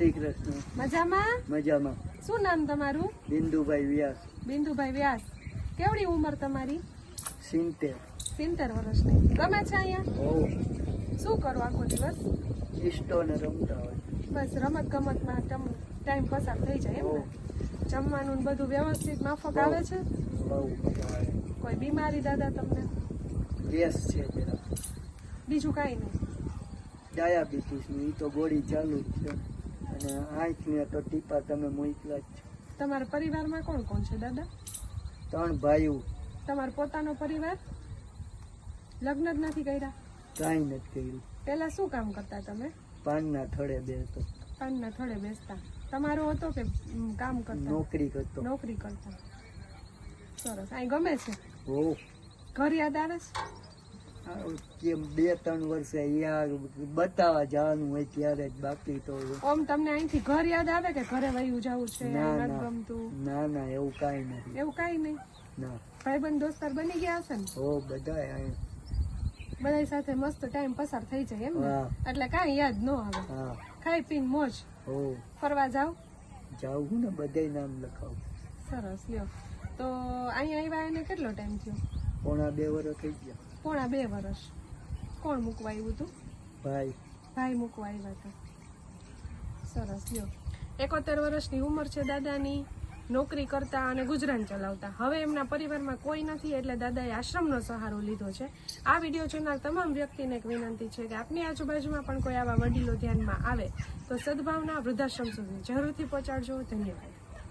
શ્રી કૃષ્ણ. મજામાં? મજામાં. શું નામ તમારું? બિંદુભાઈ વ્યાસ. બિંદુભાઈ વ્યાસ. કેવડી ઉંમર તમારી? સિંતેર સિત્તેર વર્ષની. ગમે છે અહીંયા? શું કરો આખો દિવસ? ઇષ્ટોને રમતા હોય. બસ રમત ગમતમાં તમ- ટાઈમ પસાર થઈ જાય એમ ને? જમવાનું બધું વ્યવસ્થિત માફક આવે છે? કોઈ બીમારી દાદા તમને? ગેસ છે જરા. બીજું કાંઈ નહીં. ડાયાબિટીસની તો ગોળી ચાલુ જ છે. અને આંખને તો ટીપા તમે મૂકલા જ છો. તમારા પરિવારમાં કોણ કોણ છે દાદા? ત્રણ ભાઈઓ. તમારો પોતાનો પરિવાર? લગ્ન જ નથી કર્યા? કાંઈ નથી કર્યું. પહેલા શું કામ કરતા તમે? પાનના થડે બેસતો. પાનના થોડે બેસતા. તમારો હતો કે કામ કરતા? નોકરી કરતો. નોકરી કરતા. સરસ. અહીં ગમે છે? હોવ. ઘર યાદ આવે છે? કેમ બે ત્રણ વર્ષે યાર બતાવવા જવાનું હોય ત્યારે જ બાકી તો ઓમ તમને અહીંથી ઘર યાદ આવે કે ઘરે વયું જવું છે? ના ના. ના ના એવું કાંઈ નહીં એવું કાંઈ નહીં? ના. ભાઈબંધ દોસ્તાર બની ગયા હશે ને? હો બધા અહીં બધા સાથે મસ્ત ટાઈમ પસાર થઈ જાય એમ એટલે કાંઈ યાદ ન આવે. ખાઈ પીને મોજ. હો. ફરવા જાવ જાવું ને બધે નામ લખાવ. સરસ લ્યો. તો અહીંયા આવ્યા એને કેટલો ટાઈમ થયો? પોણા બે વર્ષ થઈ ગયા. પોણા બે વર્ષ કોણ મૂકવા આવ્યું હતું ભાઈ. ભાઈ મૂકવા આવ્યા હતા. સરસ લ્યો. એકોતેર વર્ષની ઉંમર છે દાદાની. નોકરી કરતા અને ગુજરાન ચલાવતા. હવે એમના પરિવારમાં કોઈ નથી એટલે દાદાએ આશ્રમનો સહારો લીધો છે. આ વીડિયો જોનાર તમામ વ્યક્તિને એક વિનંતી છે કે આપની આજુબાજુમાં પણ કોઈ આવા વડીલો ધ્યાનમાં આવે તો સદભાવના વૃદ્ધાશ્રમ સુધી જરૂરથી પહોંચાડજો. ધન્યવાદ.